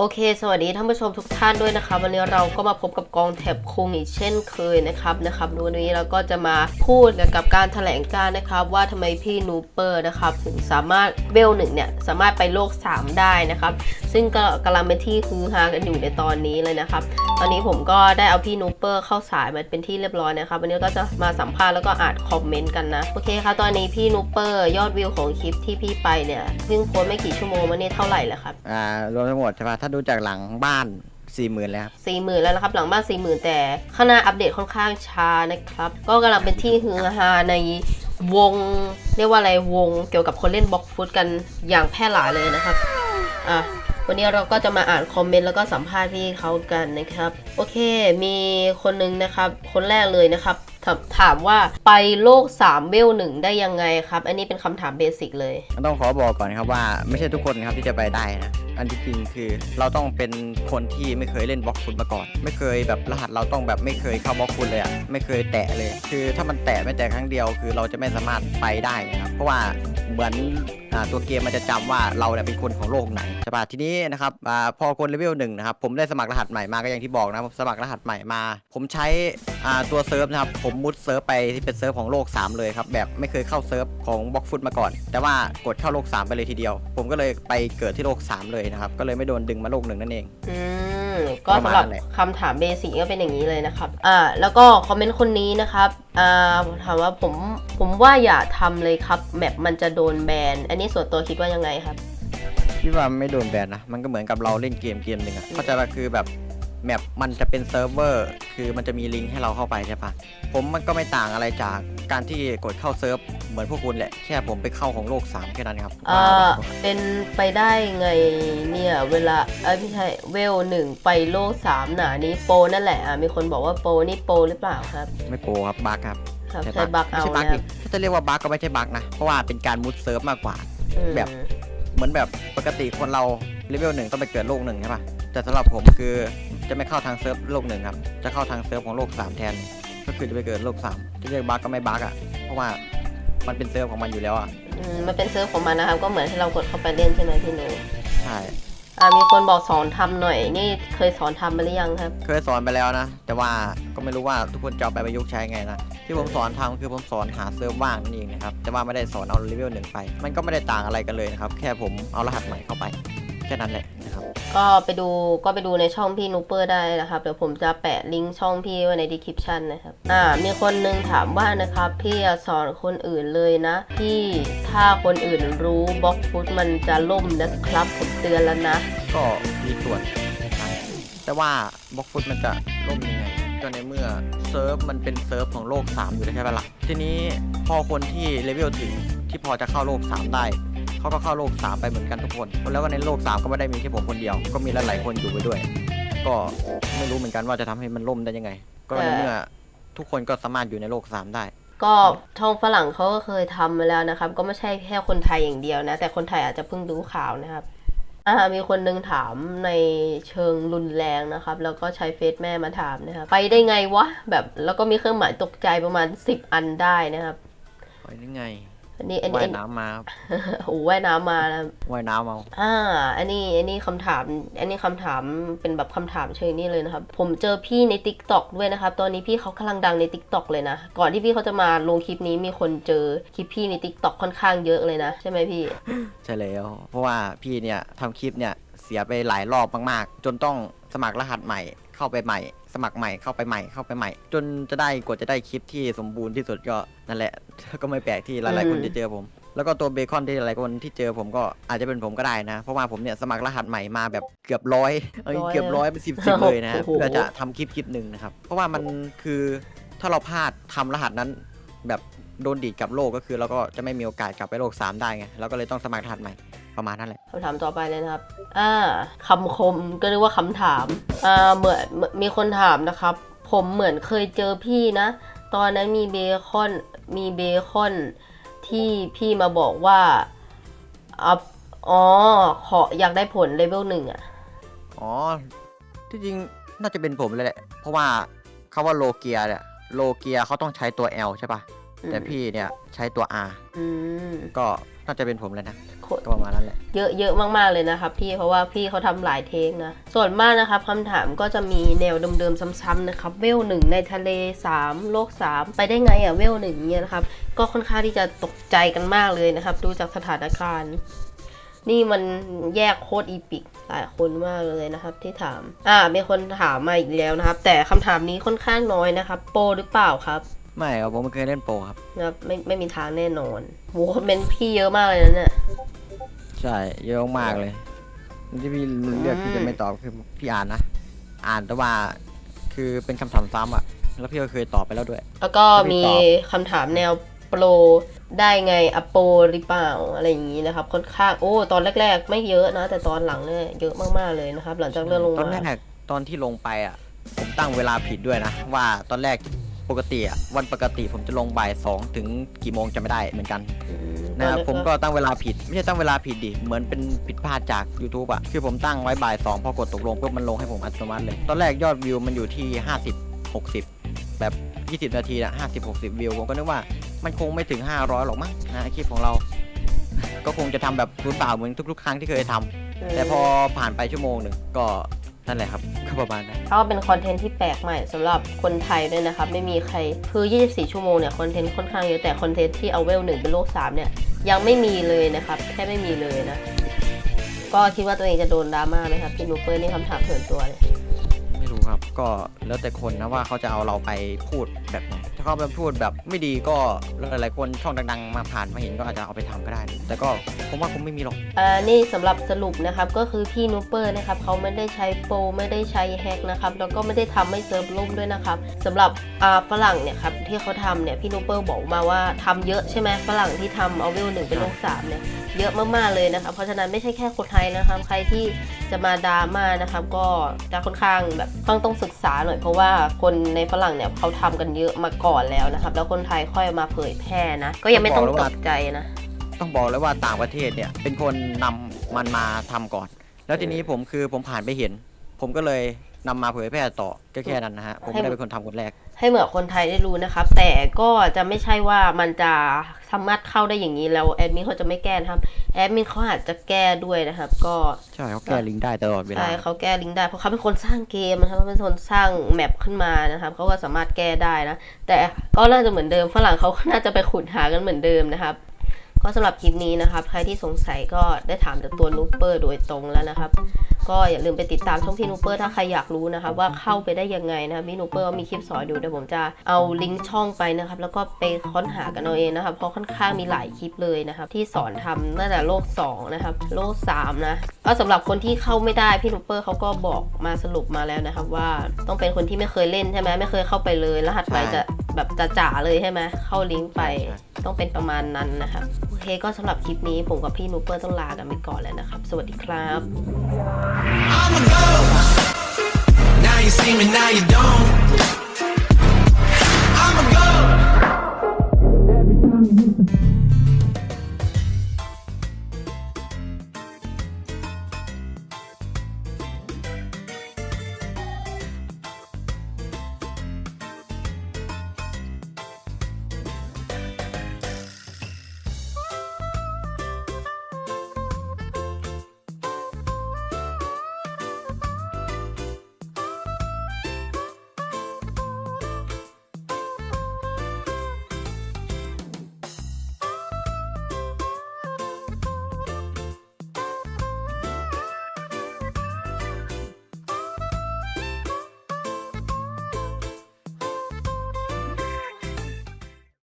โอเค สวัสดีท่านผู้ชมทุกท่านด้วยนะครับวันนี้เราก็มาพบกับกองแถบคุงอีกเช่นเคยนะครับนะครับวันนี้เราก็จะมาพูดเกี่ยวกับการแถลงการนะครับ ว่าทำไมพี่นูเปอร์นะครับถึงสามารถเวลหนึ่งเนี่ยสามารถไปโลก 3 ได้นะครับ ซึ่งก็กำลังเป็นที่ฮือฮากันอยู่ในตอนนี้เลยนะครับ ตอนนี้ผมก็ได้เอาพี่นูเปอร์เข้าสายมาเป็นที่เรียบร้อยนะครับวันนี้ก็จะมาสัมภาษณ์แล้วก็อ่านคอมเมนต์กันนะโอเคครับตอนนี้พี่นูเปอร์ยอดวิวของคลิปที่พี่ไปเนี่ยเพิ่งโพสไม่กี่ชั่วโมงมานี่เท่าไหร่แล้วครับอ่ารวมทั้งหมดใช่ปะาดูจากหลังบ้านสี่หมื่นแล้วครับ สี่หมื่นแล้วนะครับหลังบ้านสี่หมื่นแต่ข้างหน้าอัปเดตค่อนข้างช้านะครับ ก็กำลังเป็นที่ฮือฮาในวง เรียกว่าอะไรวงเกี่ยวกับคนเล่นบล็อกฟุตกันอย่างแพร่หลายเลยนะครับอะวันนี้เราก็จะมาอ่านคอมเมนต์แล้วก็สัมภาษณ์พี่เขากันนะครับ โอเค มีคนนึงนะครับ คนแรกเลยนะครับถามถามว่าไปโลก3เวลหนึ่งได้ยังไงครับ อันนี้เป็นคำถามเบสิกเลยต้องขอบอกก่อนครับว่าไม่ใช่ทุกคนครับที่จะไปได้นะอันที่จริงคือเราต้องเป็นคนที่ไม่เคยเล่นบล็อกฟุตมาก่อน ไม่เคยแบบรหัสเราต้องแบบไม่เคยเข้าบล็อกฟุตเลยอะไม่เคยแตะเลย คือถ้ามันแตะไม่แต่ครั้งเดียว คือเราจะไม่สามารถไปได้นะครับเพราะว่าเหมือนอตัวเกมมันจะจำว่าเราเนี่ยเป็นคนของโลกไหนใช่ปะทีนี้นะครับอพอคนเลเวลหนึ่งนะครับผมได้สมัครรหัสใหม่มาก็อย่างที่บอกนะผมสมัครรหัสใหม่มา ผมใช้อ่าตัวเซิร์ฟนะครับผมมุดเซิร์ฟไปที่เป็นเซิร์ฟของโลก 3 เลยครับแบบไม่เคยเข้าเซิร์ฟของบล็อกฟุตมาก่อน แต่ว่ากดเข้าโลก 3 ไปเลยทีเดียว ผมก็เลยไปเกิดที่โลก 3 เลยนะครับก็เลยไม่โดนดึงมาโลกหนึ่งนั่นเอง อืมก็สำหรับประมาณนั้นแหละคำถามเบสิกก็เป็นอย่างนี้เลยนะครับ อ่า แล้วก็คอมเมนต์คนนี้นะครับอ่าถามว่าผมผมว่าอย่าทำเลยครับแมปมันจะโดนแบนอันนี้ส่วนตัวคิดว่ายังไงครับคิดว่าไม่โดนแบนนะ มันก็เหมือนกับเราเล่นเกมเกมหนึ่งอะเข้าใจว่าคือแบบ แมปมันจะเป็นเซิร์ฟเวอร์คือมันจะมีลิงก์ให้เราเข้าไปใช่ปะผมมันก็ไม่ต่างอะไรจากการที่กดเข้าเซิร์ฟเหมือนพวกคุณแหละแค่ผมไปเข้าของโลก 3 แค่นั้นครับอ่าเป็นไปได้ไงเนี่ย เวลาเอ้ยไม่ใช่เวลหนึ่งไปโลกสามหนานี้โปรนั่นแหละอ่ามีคนบอกว่าโปรนี่โปรหรือเปล่าครับ ไม่โปรครับบั๊กครับครับใช้บั๊กไม่เอาใช่บั๊กนะคดิรับถ้าจะเรียกว่าบั๊กก็ไม่ใช่บั๊กนะ เพราะว่าเป็นการมุดเซิร์ฟมากกว่า อืมแบบ เหมือนแบบปกติคนเราเลเวลหนึ่งต้องไปเกิดโลกหนึ่งใช่ปะแต่สำหรับผมคือ จะไม่เข้าทางเซิร์ฟโลกหนึ่งครับ จะเข้าทางเซิร์ฟของโลกสามแทน ก็คือจะไปเกิดโลกสามจะเรียกบั๊กก็ไม่บั๊กอะ เพราะว่ามันเป็นเซิร์ฟของมันอยู่แล้วอะ อืมมันเป็นเซิร์ฟของมันนะครับ ก็เหมือนที่เรากดเข้าไปเล่นใช่ไหมพี่หนูใช่ อ่ามีคนบอกสอนทำหน่อย นี่เคยสอนทำมาหรือยังครับ เคยสอนไปแล้วนะ แต่ว่าก็ไม่รู้ว่าทุกคนจะเอาไปประยุกต์ใช้ไงนะ ที่ผมสอนทำคือผมสอนหาเซิร์ฟว่างนั่นเองนะครับ แต่ว่าไม่ได้สอนเอาเลเวลหนึ่งไป มันก็ไม่ได้ต่างอะไรกันเลยนะครับ แค่ผมเอารหัสใหม่เข้าไป แค่นั้นแหละนะครับ ก็ไปดูก็ไปดูในช่องพี่นูเปอร์ได้นะครับ เดี๋ยวผมจะแปะลิงก์ช่องพี่ไว้ในดีคริปชันนะครับ อ่า มีคนนึงถามว่านะครับพี่อย่าสอนคนอื่นเลยนะ พี่ถ้าคนอื่นรู้บล็อกฟุตมันจะล่มนะครับผมเตือนแล้วนะ ก็มีส่วนนะครับแต่ว่าบล็อกฟุตมันจะล่มยังไงก็ในเมื่อเซิร์ฟมันเป็นเซิร์ฟของโลก 3 อยู่แล้วใช่ไหมล่ะทีนี้พอคนที่เลเวลถึงที่พอจะเข้าโลก 3 ได้ เขาก็เข้าโลก3ไปเหมือนกันทุกคน แล้วก็ในโลก3ก็ไม่ได้มีแค่ผมคนเดียว ก็มีหลายๆคนอยู่ไปด้วย ก็ไม่รู้เหมือนกันว่าจะทำให้มันล่มได้ยังไง ก็ในเมื่อทุกคนก็สามารถอยู่ในโลก3ได้ ก็ช่องฝรั่งเขาก็เคยทำมาแล้วนะครับ ก็ไม่ใช่แค่คนไทยอย่างเดียวนะ แต่คนไทยอาจจะเพิ่งดูข่าวนะครับอ่ามีคนนึงถามในเชิงรุนแรงนะครับ แล้วก็ใช้เฟซแม่มาถามนะครับไปได้ไงวะแบบแล้วก็มีเครื่องหมายตกใจประมาณ 10 อันได้นะครับโอ้ยนี่ไง อันนี้อันนี้ว่าอัยนน้ำมาโอ้ว่ายน้ำมาแล้วว่ายน้ำเอาอ่า อันนี้อันนี้คำถาม อันนี้คำถามเป็นแบบคำถามเชิงนี้เลยนะครับ ผมเจอพี่ใน t ิ k t o k ด้วยนะครับ ตอนนี้พี่เขากำลังดังใน t ิ k t o k เลยนะ ก่อนที่พี่เขาจะมาลงคลิปนี้มีคนเจอคลิปพี่ใน t ิ k t o k ค่อนข้างเยอะเลยนะ ใช่ไหมพี่ ใช่แล้ว เพราะว่าพี่เนี่ยทำคลิปเนี่ยเสียไปหลายรอบมากๆ จนต้องสมัครรหัสใหม่เข้าไปใหม่ สมัครใหม่เข้าไปใหม่เข้าไปใหม่ จนจะได้กว่าจะได้คลิปที่สมบูรณ์ที่สุดก็นั่นแหละ ก็ไม่แปลกที่หลายๆคนอืมจะเจอผม แล้วก็ตัวเบคอนที่หลายคนที่เจอผมก็อาจจะเป็นผมก็ได้นะ เพราะว่าผมเนี่ยสมัครรหัสใหม่มาแบบเกือบร้อยเอ้ยร้อยเกือบร้อยเป็นสิบสิบเลยนะโอ้โห เพื่อจะทำคลิปคลิปหนึ่งนะครับ เพราะว่ามันคือถ้าเราพลาดทำรหัสนั้นแบบโดนดีดกลับโลกก็คือเราก็จะไม่มีโอกาสกลับไปโลก3ได้ไงเราก็เลยต้องสมัครรหัสใหม่ประมาณนั้นแหละ คำถามต่อไปเลยนะครับ อ่าคำคมก็เรียกว่าคำถาม อ่า เหมือนมีคนถามนะครับ ผมเหมือนเคยเจอพี่นะ ตอนนั้นมีเบคอน มีเบคอนที่พี่มาบอกว่าอัพอ๋อ ขออยากได้ผลเลเวลหนึ่งอะอ๋อ ที่จริงน่าจะเป็นผมเลยแหละ เพราะว่าคาว่าโลเกียเนี่ย โลเกียเขาต้องใช้ตัว L ใช่ปะ แต่พี่เนี่ยใช้ตัว R อืมก็น่าจะเป็นผมเลยนะโคก็ประมาณนั้นแหละ เยอะเยอะมากๆเลยนะครับพี่เพราะว่าพี่เขาทำหลายเทคนะ ส่วนมากนะครับคำถามก็จะมีแนวเดิมๆซ้ำๆนะครับ เวลหนึ่งในทะเล3โลก 3 ไปได้ไงอะเวลหนึ่งเนี่ยนะครับ ก็ค่อนข้างที่จะตกใจกันมากเลยนะครับ ดูจากสถานการณ์ นี่มันแยกโคตรอีพิกหลายคนมากเลยนะครับ ที่ถาม อ่ามีคนถามมาอีกแล้วนะครับ แต่คำถามนี้ค่อนข้างน้อยนะครับ โปรหรือเปล่าครับ ไม่ครับผมไม่เคยเล่นโปรครับนะครับไม่ไม่มีทางแน่นอนโหคอมเมนต์พี่เยอะมากเลยนะเนี่ย ใช่เยอะมากเลยที่พี่เลือกที่จะไม่ตอบคือพี่อ่านนะอ่านแต่ว่าคือเป็นคำถามซ้ำอะแล้วพี่ก็เคยตอบไปแล้วด้วย แล้วก็มีไม่ตอบคำถามแนวโปรได้ไงอโปรหรือเปล่าอะไรอย่างนี้นะครับ ค่อนข้างโอ้ตอนแรก ๆ ไม่เยอะนะ แต่ตอนหลังเนี่ยเยอะมากๆเลยนะครับ หลังจากเลื่อนลงตอนแรมากตอนที่ลงไปอะผมตั้งเวลาผิดด้วยนะ ว่าตอนแรก ปกติอะวันปกติผมจะลงบ่ายสองถึงกี่โมงจะไม่ได้เหมือนกันอืมนะครับตอผมก็ตั้งเวลาผิด ไม่ใช่ตั้งเวลาผิดดิเหมือนเป็นผิดพลาดจาก YouTube อะคือผมตั้งไว้บ่ายสองพอกดตกลงปุ๊บมันลงให้ผมอัตโนมัติเลย ตอนแรกยอดวิวมันอยู่ที่ 50 60 แบบ 20 นาทีอะ50 60 วิวผมก็นึกว่ามันคงไม่ถึง 500 หรอกมั้งนะคลิปของเรา ก็คงจะทำแบบศูนย์เปล่าเหมือนทุกๆ ครั้งที่เคยทำแต่พอผ่านไปชั่วโมงหนึ่งก็ นั่นแหละครับก็ประมาณนั้นเพราะว่าเป็นคอนเทนต์ที่แปลกใหม่สำหรับคนไทยด้วยนะครับ ไม่มีใครคือ 24 ชั่วโมงเนี่ยคอนเทนต์ค่อนข้างเยอะแต่คอนเทนต์ที่เอาเวลหนึ่งเป็นโลก3เนี่ยยังไม่มีเลยนะครับแค่ไม่มีเลยนะ ก็คิดว่าตัวเองจะโดนดราม่าไหมครับพี่นูเปอร์นี่คำถามส่วนตัวเลย ครับ ก็แล้วแต่คนนะว่าเขาจะเอาเราไปพูดแบบไหนถ้าเขาไปพูดแบบไม่ดีก็หลายๆคนช่องดังๆ มาผ่านมาเห็นก็อาจจะเอาไปทำก็ได้ แต่ก็ผมว่าคงไม่มีหรอก อ่านี่สำหรับสรุปนะครับก็คือพี่นูเปอร์นะครับเขาไม่ได้ใช้โปรไม่ได้ใช้แฮกนะครับแล้วก็ไม่ได้ทำให้เซิร์ฟล่มด้วยนะครับสำหรับอ่าฝรั่งเนี่ยครับที่เขาทำเนี่ยพี่นูเปอร์บอกมาว่าทำเยอะใช่ไหมฝรั่งที่ทำเอาเวลหนึ่งเป็นโลกสามเนี่ย เยอะมากๆเลยนะครับเพราะฉะนั้นไม่ใช่แค่คนไทยนะครับใครที่จะมาดราม่านะครับก็จะค่อนข้างแบบต้องต้องศึกษาหน่อยเพราะว่าคนในฝรั่งเนี่ยเขาทำกันเยอะมาก่อนแล้วนะครับแล้วคนไทยค่อยมาเผยแพร่นะก็ยังไม่ต้องตกใจนะ ต้องบอกเลยว่าต่างประเทศเนี่ยเป็นคนนำมันมาทำก่อน แล้วทีนี้ผมคือผมผ่านไปเห็น ผมก็เลยนำมาเผยแพร่ต่อก็แค่นั้นนะฮะผมไม่ได้เป็นคนทำคนแรก ให้เหมือนคนไทยได้รู้นะครับ แต่ก็จะไม่ใช่ว่ามันจะสามารถเข้าได้อย่างนี้แล้วแอดมินเขาจะไม่แก้นะครับ แอดมินเขาอาจจะแก้ด้วยนะครับ ก็ใช่เขาแก้ลิงก์ได้ตลอดเวลาใช่เขาแก้ลิงก์ได้เพราะเขาเป็นคนสร้างเกมนะครับเขาเป็นคนสร้างแมปขึ้นมานะครับเขาก็สามารถแก้ได้นะแต่ก็น่าจะเหมือนเดิมฝรั่งเขาก็น่าจะไปขุดหากันเหมือนเดิมนะครับ ก็สำหรับคลิปนี้นะครับ ใครที่สงสัยก็ได้ถามจากตัวนูเปอร์โดยตรงแล้วนะครับ ก็อย่าลืมไปติดตามช่องพี่นูเปอร์ถ้าใครอยากรู้นะครับ ว่าเข้าไปได้ยังไงนะครับพี่นูเปอร์มีคลิปสอนอยู่เดี๋ยวผมจะเอาลิงก์ช่องไปนะครับ แล้วก็ไปค้นหากันเอาเองนะครับ เพราะค่อนข้างมีหลายคลิปเลยนะครับ ที่สอนทำตั้งแต่โลก 2 นะครับ โลก 3 นะก็สำหรับคนที่เข้าไม่ได้พี่นูเปอร์เขาก็บอกมาสรุปมาแล้วนะครับ ว่าต้องเป็นคนที่ไม่เคยเล่นใช่ไหมไม่เคยเข้าไปเลยรหัสไปจะ แบบจะจ่าๆเลยใช่ไหมเข้าลิงก์ไปต้องเป็นประมาณนั้นนะครับ โอเคก็สำหรับคลิปนี้ผมกับพี่นูเปอร์ต้องลากันไปก่อนแล้วนะครับ สวัสดีครับ Now you see me, now you don't.